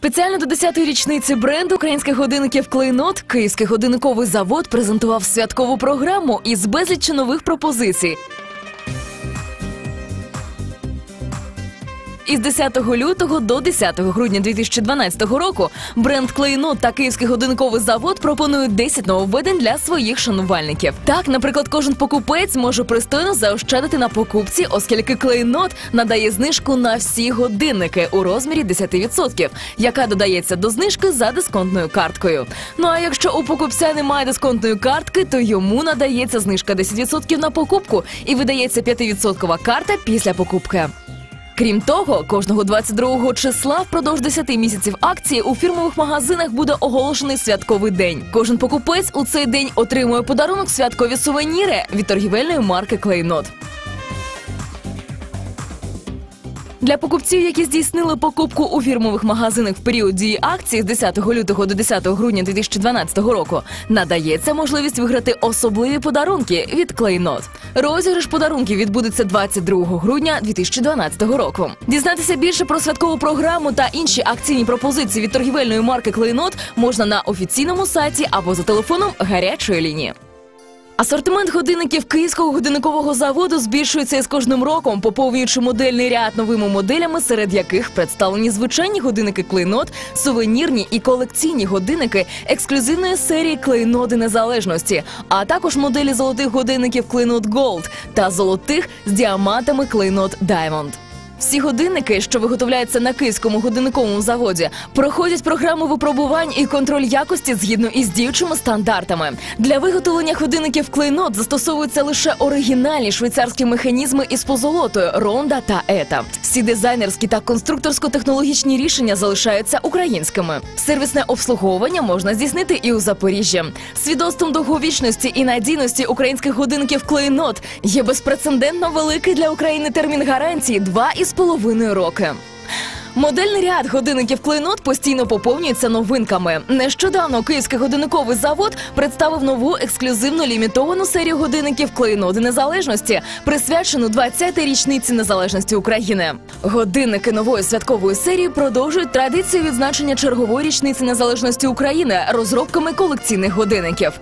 Спеціально до 10-ї річниці бренду українських годинників Клейнот Київський годинниковий завод презентував святкову програму із безліччю нових пропозицій. Із 10 лютого до 10 грудня 2012 року бренд Клейнот та Київський годинниковий завод пропонують 10 нововведень для своїх шанувальників. Так, наприклад, кожен покупець може пристойно заощадити на покупці, оскільки Клейнот надає знижку на всі годинники у розмірі 10%, яка додається до знижки за дисконтною карткою. Ну а якщо у покупця немає дисконтної картки, то йому надається знижка 10% на покупку і видається 5% карта після покупки. Крім того, кожного 22 числа впродовж 10 місяців акції у фірмових магазинах буде оголошений святковий день. Кожен покупець у цей день отримує подарунок святкові сувеніри від торгівельної марки Клейнот. Для покупців, які здійснили покупку у фірмових магазинах в період дії акції з 10 лютого до 10 грудня 2012 року, надається можливість виграти особливі подарунки від Клейнот. Розіграш подарунків відбудеться 22 грудня 2012 року. Дізнатися більше про святкову програму та інші акційні пропозиції від торгівельної марки Клейнот можна на офіційному сайті або за телефоном гарячої лінії. Асортимент годинників Київського годинникового заводу збільшується із кожним роком, поповнюючи модельний ряд новими моделями, серед яких представлені звичайні годинники клейнот, сувенірні і колекційні годинники ексклюзивної серії клейноди незалежності, а також моделі золотих годинників клейнот Gold та золотих з діамантами клейнот Diamond. Всі годинники, що виготовляються на київському годинниковому заводі, проходять програму випробувань і контроль якості згідно із діючими стандартами. Для виготовлення годинників клейнот застосовуються лише оригінальні швейцарські механізми із позолотою Ронда та Ета. Всі дизайнерські та конструкторсько-технологічні рішення залишаються українськими. Сервісне обслуговування можна здійснити і у Запоріжжі. Свідоцтвом довговічності і надійності українських годинників клейнот є безпрецедентно великий для України термін гарантії два із половиною роки. Модельний ряд годинників клейнот постійно поповнюється новинками. Нещодавно Київський годинниковий завод представив нову ексклюзивну лімітовану серію годинників клейноди незалежності, присвячену 20-й річниці незалежності України. Годинники нової святкової серії продовжують традицію відзначення чергової річниці незалежності України розробками колекційних годинників.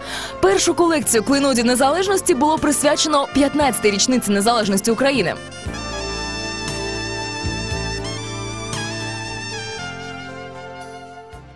Першу колекцію клейноді незалежності було присвячено 15-й річниці незалежності України.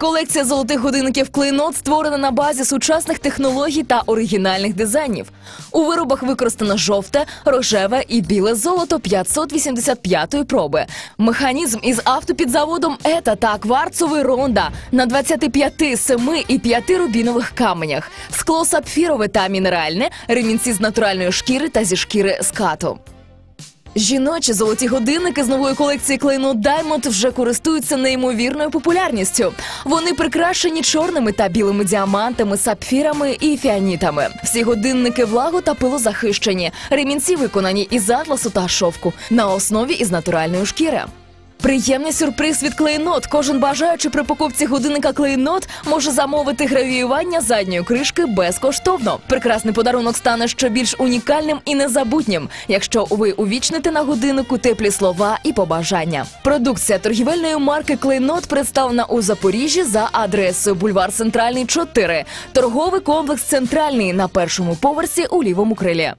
Колекція золотих годинників клейнот створена на базі сучасних технологій та оригінальних дизайнів. У виробах використано жовте, рожеве і біле золото 585-ї проби. Механізм із автопідзаводом ета та кварцовий ронда на 25, 7 і 5 рубінових каменях, скло сапфірове та мінеральне, ремінці з натуральної шкіри та зі шкіри скату. Жіночі золоті годинники з нової колекції клейну Diamond вже користуються неймовірною популярністю. Вони прикрашені чорними та білими діамантами, сапфірами і фіанітами. Всі годинники влагу та пилозахищені. Ремінці виконані із атласу та шовку на основі із натуральної шкіри. Приємний сюрприз від Клейнот. Кожен бажаючи при покупці годинника Клейнот може замовити гравіювання задньої кришки безкоштовно. Прекрасний подарунок стане ще більш унікальним і незабутнім, якщо ви увічните на годиннику теплі слова і побажання. Продукція торгівельної марки Клейнот представлена у Запоріжжі за адресою бульвар Центральний 4, торговий комплекс Центральний на першому поверсі у лівому крилі.